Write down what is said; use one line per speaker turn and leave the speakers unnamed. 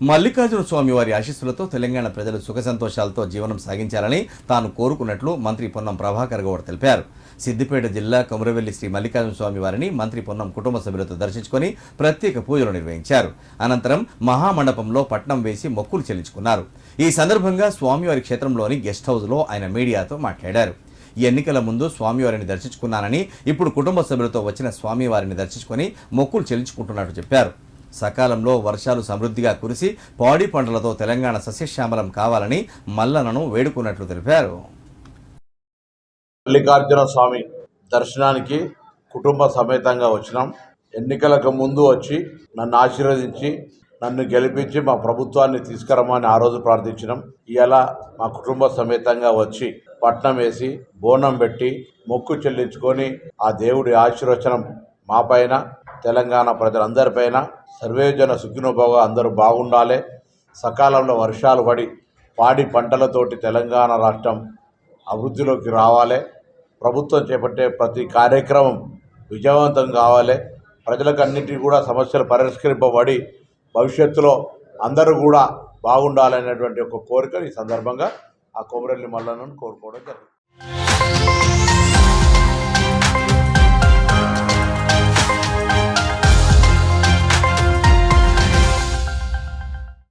మల్లికార్జున స్వామి వారి ఆశీస్సులతో తెలంగాణ ప్రజలు సుఖ సంతోషాలతో జీవనం సాగించాలని తాను కోరుకున్నట్లు మంత్రి పొన్నం ప్రభాకర్ గౌడ్ తెలిపారు. సిద్దిపేట జిల్లా కమురవెల్లి శ్రీ మల్లికార్జున స్వామి వారిని మంత్రి పొన్నం కుటుంబ సభ్యులతో దర్శించుకొని ప్రత్యేక పూజలు నిర్వహించారు. అనంతరం మహామండపంలో పట్నం వేసి మొక్కులు చెల్లించుకున్నారు. ఈ సందర్భంగా స్వామివారి క్షేత్రంలోని గెస్ట్ హౌస్లో ఆయన మీడియాతో మాట్లాడారు. ఈ ఎన్నికల ముందు స్వామివారిని దర్శించుకున్నానని ఇప్పుడు కుటుంబ సభ్యులతో వచ్చిన స్వామివారిని దర్శించుకొని మొక్కులు చెల్లించుకుంటున్నట్టు చెప్పారు. సకాలంలో వర్షాలు సమృద్ధిగా కురిసి పాడి పంటలతో తెలంగాణ సస్యశ్యామలం కావాలని మల్లనను వేడుకున్నట్లు తెలిపారు.
మల్లికార్జున స్వామి దర్శనానికి కుటుంబ సమేతంగా వచ్చినాం. ఎన్నికలకు ముందు వచ్చి నన్ను ఆశీర్వదించి నన్ను గెలిపించి మా ప్రభుత్వాన్ని తీసుకురమ్మని ఆ రోజు ప్రార్థించినాం. ఇలా మా కుటుంబ సమేతంగా వచ్చి పట్నం వేసి బోనం పెట్టి మొక్కు చెల్లించుకొని ఆ దేవుడి ఆశీర్వచనం మా పైన తెలంగాణ ప్రజలందరిపైన సర్వేజన సుఖినోభవ అందరూ బాగుండాలి. సకాలంలో వర్షాలు పడి పాడి పంటలతోటి తెలంగాణ రాష్ట్రం అభివృద్ధిలోకి రావాలి. ప్రభుత్వం చేపట్టే ప్రతి కార్యక్రమం విజయవంతం కావాలి. ప్రజలకు అన్నింటికి కూడా సమస్యలు పరిష్కరింపబడి భవిష్యత్తులో అందరూ కూడా బాగుండాలనేటువంటి ఒక కోరిక ఈ సందర్భంగా ఆ కొమరెల్లి మల్లన్నను కోరుకోవడం జరిగింది.